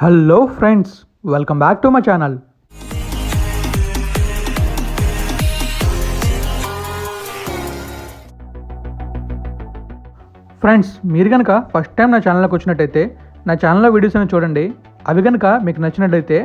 Hello friends welcome back to my channel. Friends మీరు కనుక first time నా ఛానల్కి వచ్చినట్టయితే నా ఛానల్లో వీడియోస్ అని చూడండి. అవి కనుక మీకు నచ్చినట్లయితే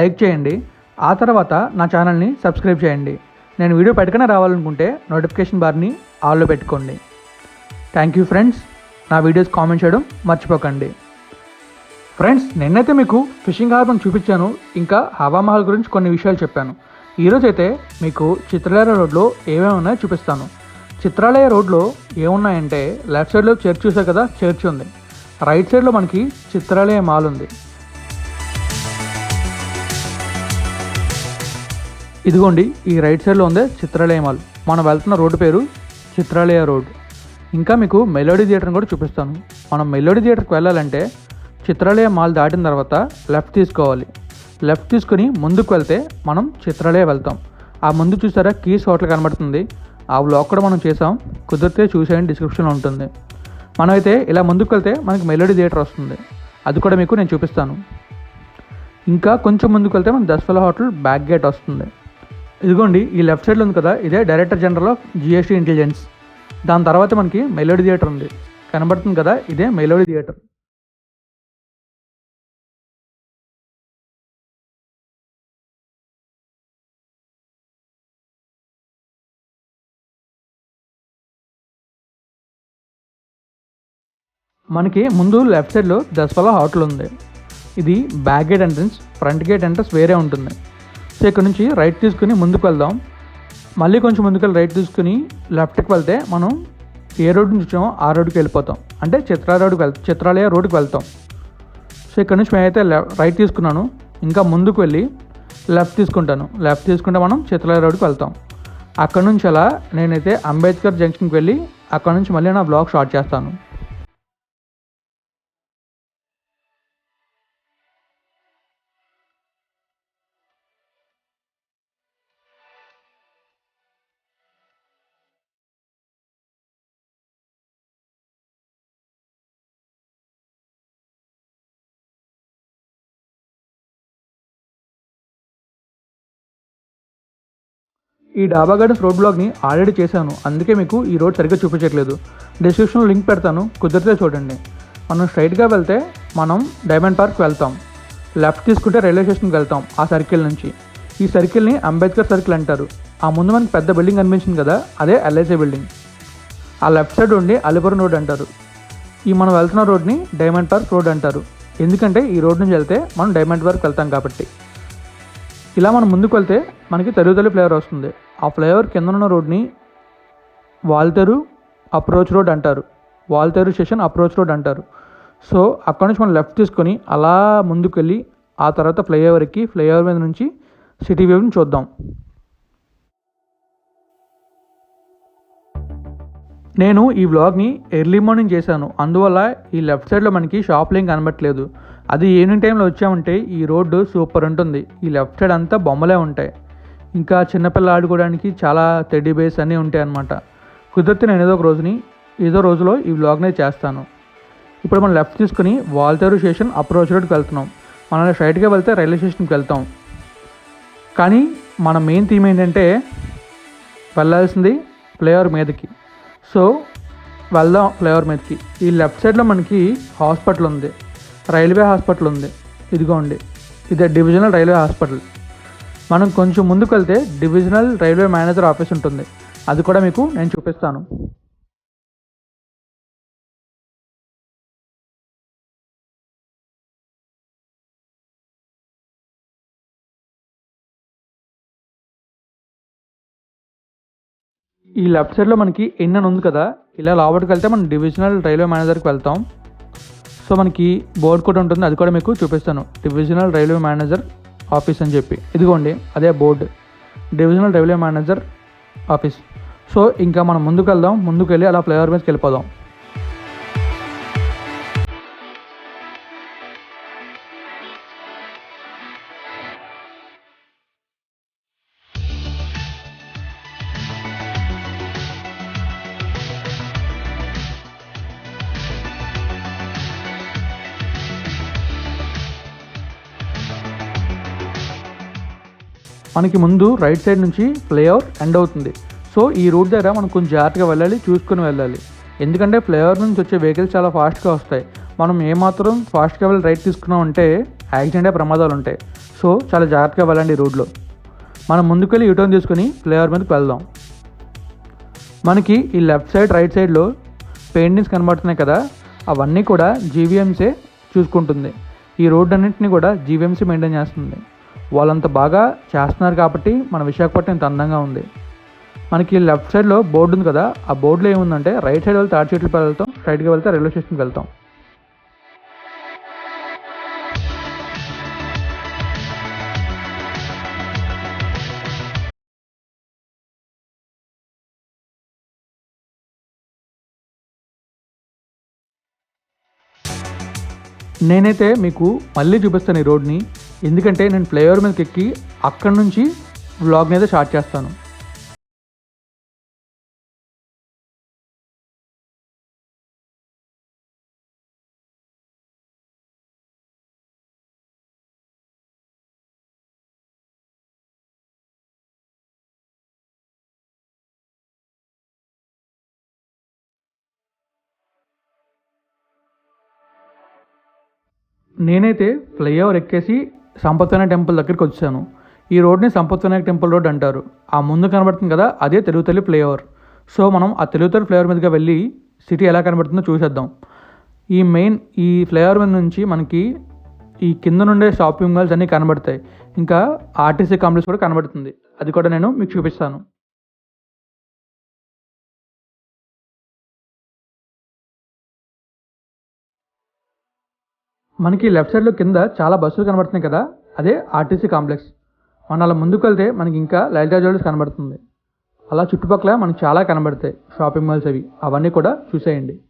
లైక్ చేయండి. ఆ తర్వాత నా ఛానల్ని సబ్స్క్రైబ్ చేయండి. నేను వీడియో పెట్టకనే రావాలనుకుంటే నోటిఫికేషన్ బార్ని ఆల్లో పెట్టుకోండి. థ్యాంక్ యూ ఫ్రెండ్స్ నా వీడియోస్ కామెంట్ చేయడం మర్చిపోకండి. ఫ్రెండ్స్ నిన్నైతే మీకు ఫిషింగ్ హార్బర్ చూపించాను ఇంకా హవామహల్ గురించి కొన్ని విషయాలు చెప్పాను. ఈరోజు అయితే మీకు చిత్రాలయ రోడ్లో ఏమేమి ఉన్నాయో చూపిస్తాను. చిత్రాలయ రోడ్లో ఏమున్నాయంటే లెఫ్ట్ సైడ్లో చర్చ్ చూసే కదా చర్చ్ ఉంది. రైట్ సైడ్లో మనకి చిత్రాలయ మాల్ ఉంది. ఇదిగోండి ఈ రైట్ సైడ్లో ఉంది చిత్రాలయ మాల్ మనం వెళ్తున్న రోడ్డు పేరు చిత్రాలయ రోడ్. ఇంకా మీకు మెలోడీ థియేటర్ని కూడా చూపిస్తాను. మనం మెలోడీ థియేటర్కి వెళ్ళాలంటే చిత్రాలయ మాల్ దాటిన తర్వాత లెఫ్ట్ తీసుకోవాలి. లెఫ్ట్ తీసుకుని ముందుకు వెళ్తే మనం చిత్రాలయ వెళ్తాం. ఆ ముందు చూసారా కీస్ హోటల్ కనబడుతుంది. ఆ బ్లాగ్ కూడా మనం చేసాం కుదిరితే చూసేయండి డిస్క్రిప్షన్లో ఉంటుంది. మనమైతే ఇలా ముందుకు వెళ్తే మనకి మెలోడీ థియేటర్ వస్తుంది. అది కూడా మీకు నేను చూపిస్తాను. ఇంకా కొంచెం ముందుకు వెళ్తే మన దస్ఫల హోటల్ బ్యాక్ గేట్ వస్తుంది. ఇదిగోండి ఈ లెఫ్ట్ సైడ్లో ఉంది కదా ఇదే director general of GST intelligence దాని తర్వాత మనకి మెలోడీ థియేటర్ ఉంది. కనబడుతుంది కదా ఇదే మెలోడీ థియేటర్. మనకి ముందు లెఫ్ట్ సైడ్లో దసపల హోటల్ ఉంది. ఇది back gate entrance front gate entrance వేరే ఉంటుంది. సో ఇక్కడ నుంచి రైట్ తీసుకుని ముందుకు వెళ్దాం. మళ్ళీ కొంచెం ముందుకెళ్ళి రైట్ తీసుకుని లెఫ్ట్కి వెళ్తే మనం ఏ రోడ్ నుంచి వచ్చామో ఆ రోడ్డుకి వెళ్ళిపోతాం. అంటే చిత్రా రోడ్కి వెళ్తాం చిత్రాలయ రోడ్డుకి వెళ్తాం. సో ఇక్కడ నుంచి మేమైతే లెఫ్ట్ రైట్ తీసుకున్నాను. ఇంకా ముందుకు వెళ్ళి లెఫ్ట్ తీసుకుంటాను. లెఫ్ట్ తీసుకుంటే మనం చిత్రాలయ రోడ్కి వెళ్తాం. అక్కడ నుంచి అలా నేనైతే అంబేద్కర్ జంక్షన్కి వెళ్ళి అక్కడ నుంచి మళ్ళీ నా బ్లాగ్ స్టార్ట్ చేస్తాను. ఈ డాబా గార్డెన్స్ రోడ్ బ్లాగ్ని ఆల్రెడీ చేశాను. అందుకే మీకు ఈ రోడ్ సరిగ్గా చూపించట్లేదు. డిస్క్రిప్షన్లో లింక్ పెడతాను. కుదిరితే చూడండి. మనం స్ట్రైట్గా వెళ్తే మనం డైమండ్ పార్క్ వెళ్తాం. లెఫ్ట్ తీసుకుంటే రైల్వే స్టేషన్కి వెళ్తాం ఆ సర్కిల్ నుంచి. ఈ సర్కిల్ని అంబేద్కర్ సర్కిల్ అంటారు. ఆ ముందు మనకి పెద్ద బిల్డింగ్ కనిపించింది కదా అదే ఎల్ఐసి బిల్డింగ్. ఆ లెఫ్ట్ సైడ్ ఉండి అలిపురం రోడ్ అంటారు. ఈ మనం వెళ్తున్న రోడ్ని డైమండ్ పార్క్ రోడ్ అంటారు. ఎందుకంటే ఈ రోడ్ నుంచి వెళ్తే మనం డైమండ్ పార్క్ వెళ్తాం కాబట్టి. ఇలా మనం ముందుకు వెళ్తే మనకి తరుగుతల్లి ఫ్లేవర్ వస్తుంది. ఆ ఫ్లైఓవర్ కింద ఉన్న రోడ్ని వాల్తెరు అప్రోచ్ రోడ్ అంటారు. వాల్తెరు స్టేషన్ అప్రోచ్ రోడ్ అంటారు. సో అక్కడ నుంచి మనం లెఫ్ట్ తీసుకొని అలా ముందుకు వెళ్ళి ఆ తర్వాత ఫ్లైఓవర్కి ఫ్లైఓవర్ మీద నుంచి సిటీ వ్యూని చూద్దాం. నేను ఈ వ్లాగ్ని ఎర్లీ మార్నింగ్ చేశాను. అందువల్ల ఈ లెఫ్ట్ సైడ్లో మనకి షాప్లు ఏం కనబట్టలేదు అది ఈవినింగ్ టైంలో వచ్చామంటే ఈ రోడ్డు సూపర్ ఉంటుంది. ఈ లెఫ్ట్ సైడ్ అంతా బొమ్మలే ఉంటాయి. ఇంకా చిన్నపిల్ల ఆడుకోవడానికి చాలా టెడ్డీ బేస్ అన్నీ ఉంటాయి అన్నమాట కుదిరితే నేను ఏదో ఒక రోజుని ఏదో రోజులో ఈ బ్లాగ్నే చేస్తాను. ఇప్పుడు మనం లెఫ్ట్ తీసుకుని వాల్తేరు స్టేషన్ అప్రోచ్ రోడ్కి వెళ్తున్నాం. మనం స్ట్రైట్గా వెళ్తే రైల్వే స్టేషన్కి వెళ్తాం. కానీ మన మెయిన్ థీమ్ ఏంటంటే వెళ్ళాల్సింది ఫ్లైఓవర్ మీదకి. సో వెళ్దాం ఫ్లైఓవర్ మీదకి. ఈ లెఫ్ట్ సైడ్లో మనకి హాస్పిటల్ ఉంది. రైల్వే హాస్పిటల్ ఉంది. ఇదిగోండి. ఇదే డివిజనల్ రైల్వే హాస్పిటల్ మనం కొంచెం ముందుకు వెళ్తే డివిజనల్ రైల్వే మేనేజర్ ఆఫీస్ ఉంటుంది. అది కూడా మీకు నేను చూపిస్తాను. ఈ లెఫ్ట్ సైడ్లో మనకి ఎన్ అని ఉంది కదా ఇలా లోపలికి వెళ్తే మనం డివిజనల్ రైల్వే మేనేజర్కి వెళ్తాం. సో మనకి బోర్డు కూడా ఉంటుంది. అది కూడా మీకు చూపిస్తాను. డివిజనల్ రైల్వే మేనేజర్ ఆఫీస్ అని చెప్పి. ఇదిగోండి అదే board. Divisional revenue manager office. So ఇంకా మనం ముందుకు వెళ్దాం ముందుకు వెళ్ళి అలా ఫ్లైఓవర్ మీదకి వెళ్ళిపోదాం. మనకి ముందు రైట్ సైడ్ నుంచి ఫ్లైఓవర్ ఎండ్ అవుతుంది. సో ఈ రూట్ దగ్గర మనం కొంచెం జాగ్రత్తగా వెళ్ళాలి చూసుకుని వెళ్ళాలి. ఎందుకంటే ఫ్లైఓవర్ నుంచి వచ్చే వెహికల్స్ చాలా ఫాస్ట్గా వస్తాయి. మనం ఏమాత్రం ఫాస్ట్గా వెళ్ళి రైట్ తీసుకున్నాం అంటే యాక్సిడెంట్ అయ్యే ప్రమాదాలు ఉంటాయి. సో చాలా జాగ్రత్తగా వెళ్ళండి ఈ రోడ్లో మనం ముందుకెళ్ళి యూటర్న్ తీసుకుని ఫ్లైఓవర్ మీదకి వెళ్దాం. మనకి ఈ లెఫ్ట్ సైడ్ రైట్ సైడ్లో పెయింటింగ్స్ కనబడుతున్నాయి కదా అవన్నీ కూడా జీవీఎంసే చూసుకుంటుంది. ఈ రోడ్ అన్నింటినీ కూడా జీవీఎంసీ మెయింటైన్ చేస్తుంది. వాళ్ళంత బాగా చేస్తున్నారు కాబట్టి మన విశాఖపట్నం ఇంత అందంగా ఉంది. మనకి లెఫ్ట్ సైడ్లో బోర్డు ఉంది కదా ఆ బోర్డులో ఏముందంటే రైట్ సైడ్ వెళ్తే ఆరు చెట్లు వెళ్తాం రైట్కి వెళ్తే రైల్వే స్టేషన్కి వెళ్తాం. నేనైతే మీకు మళ్ళీ చూపిస్తాను ఈ రోడ్ని. ఎందుకంటే నేను ఫ్లైఓవర్ మీదకి ఎక్కి అక్కడి నుంచి వ్లాగ్ అయితే స్టార్ట్ చేస్తాను. నేనైతే ఫ్లైఓవర్ ఎక్కేసి సంపత్వినాయక టెంపుల్ దగ్గరికి వచ్చాను. ఈ రోడ్ని సంపత్వినాయక టెంపుల్ రోడ్ అంటారు. ఆ ముందు కనబడుతుంది కదా అదే తెలుగుతల్లి ఫ్లైఓవర్. సో మనం ఆ తెలుగుతల్లి ఫ్లైఓవర్ మీదుగా వెళ్ళి సిటీ ఎలా కనబడుతుందో చూసేద్దాం. ఈ మెయిన్ ఈ ఫ్లైఓవర్ మీద నుంచి మనకి ఈ కింద నుండే షాపింగ్ మాల్స్ అన్నీ కనబడతాయి. ఇంకా ఆర్టీసీ కాంప్లెక్స్ కూడా కనబడుతుంది. అది కూడా నేను మీకు చూపిస్తాను. మనకి లెఫ్ట్ సైడ్లో కింద చాలా బస్సులు కనబడుతున్నాయి కదా అదే ఆర్టీసీ కాంప్లెక్స్. మనం అలా ముందుకు వెళ్తే మనకి ఇంకా లలితా జ్యువెలర్స్ కనబడుతుంది. అలా చుట్టుపక్కల మనకి చాలా కనబడతాయి షాపింగ్ మాల్స్ అవి. అవన్నీ కూడా చూసేయండి.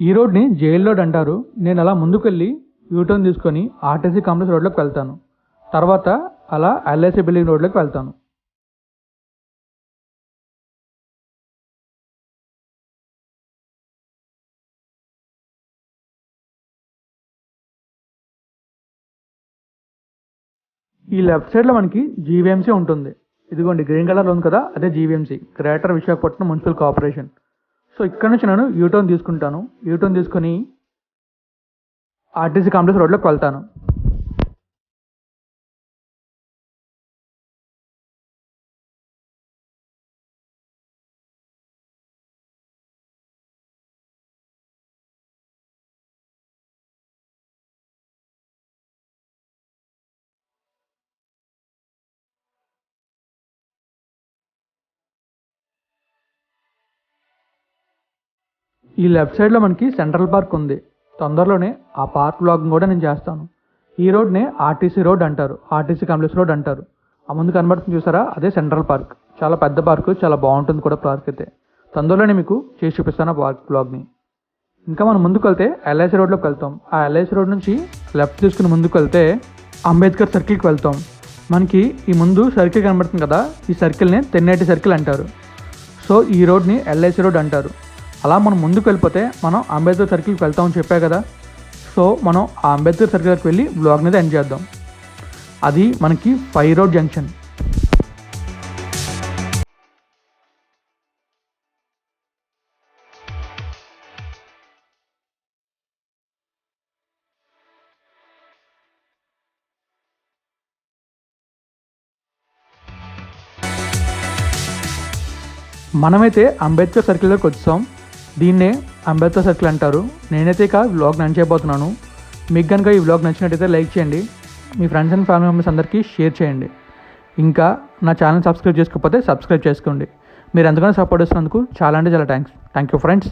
ఈ రోడ్ని జైల్ రోడ్ అంటారు నేను అలా ముందుకెళ్ళి యూటర్న్ తీసుకొని ఆర్టీసీ కాంప్లెక్స్ రోడ్లోకి వెళ్తాను. తర్వాత అలా ఎల్ఐసి బిల్డింగ్ రోడ్లోకి వెళ్తాను. ఈ లెఫ్ట్ సైడ్లో మనకి జీవీఎంసీ ఉంటుంది. ఇదిగోండి గ్రీన్ కలర్లో ఉంది కదా అదే GVMC greater Visakhapatnam municipal corporation. So ఇక్కడ నుంచి నేను యూటర్న్ తీసుకుంటాను. యూటర్న్ తీసుకొని ఆర్టీసీ కాంప్లెక్స్ రోడ్లోకి వెళ్తాను. ఈ లెఫ్ట్ సైడ్లో మనకి సెంట్రల్ పార్క్ ఉంది. తొందరలోనే ఆ పార్క్ బ్లాగింగ్ కూడా నేను చేస్తాను. ఈ రోడ్నే ఆర్టీసీ రోడ్ అంటారు. ఆర్టీసీ కాంప్లెక్స్ రోడ్ అంటారు. ఆ ముందు కనబడుతుంది చూసారా? అదే సెంట్రల్ పార్క్. చాలా పెద్ద పార్క్ చాలా బాగుంటుంది కూడా పార్క్ అయితే. తొందరలోనే మీకు చేసి చూపిస్తాను ఆ పార్క్ బ్లాగ్ని. ఇంకా మనం ముందుకు వెళ్తే ఎల్ఐసి రోడ్లోకి వెళ్తాం. ఆ ఎల్ఐసి రోడ్ నుంచి లెఫ్ట్ తీసుకుని ముందుకు వెళ్తే అంబేద్కర్ సర్కిల్కి వెళ్తాం. మనకి ఈ ముందు సర్కిల్ కనబడుతుంది కదా? ఈ సర్కిల్ని తెన్నేటి సర్కిల్ అంటారు. సో ఈ రోడ్ని ఎల్ఐసి రోడ్ అంటారు. అలా మనం ముందుకు వెళ్ళిపోతే మనం అంబేద్కర్ సర్కిల్కి వెళ్తామని చెప్పా కదా. సో మనం ఆ అంబేద్కర్ సర్కిల్కి వెళ్ళి బ్లాగ్ మీద ఎండ్ చేద్దాం. అది మనకి ఫై రోడ్ జంక్షన్. మనమైతే అంబేద్కర్ సర్కిల్లోకి వచ్చాం. దీన్నే అంబేద్కర్ సర్కిల్ అంటారు. నేనైతే ఇక వ్లాగ్ నడిచేయబోతున్నాను. మీకు కనుక ఈ వ్లాగ్ నచ్చినట్టయితే లైక్ చేయండి. మీ ఫ్రెండ్స్ అండ్ ఫ్యామిలీ మెంబర్స్ అందరికీ షేర్ చేయండి. ఇంకా నా ఛానల్ సబ్స్క్రైబ్ చేసుకోకపోతే సబ్స్క్రైబ్ చేసుకోండి. మీరు ఎంతగానో సపోర్ట్ చేస్తున్నందుకు చాలా అంటే చాలా థ్యాంక్స్ థ్యాంక్ యూ ఫ్రెండ్స్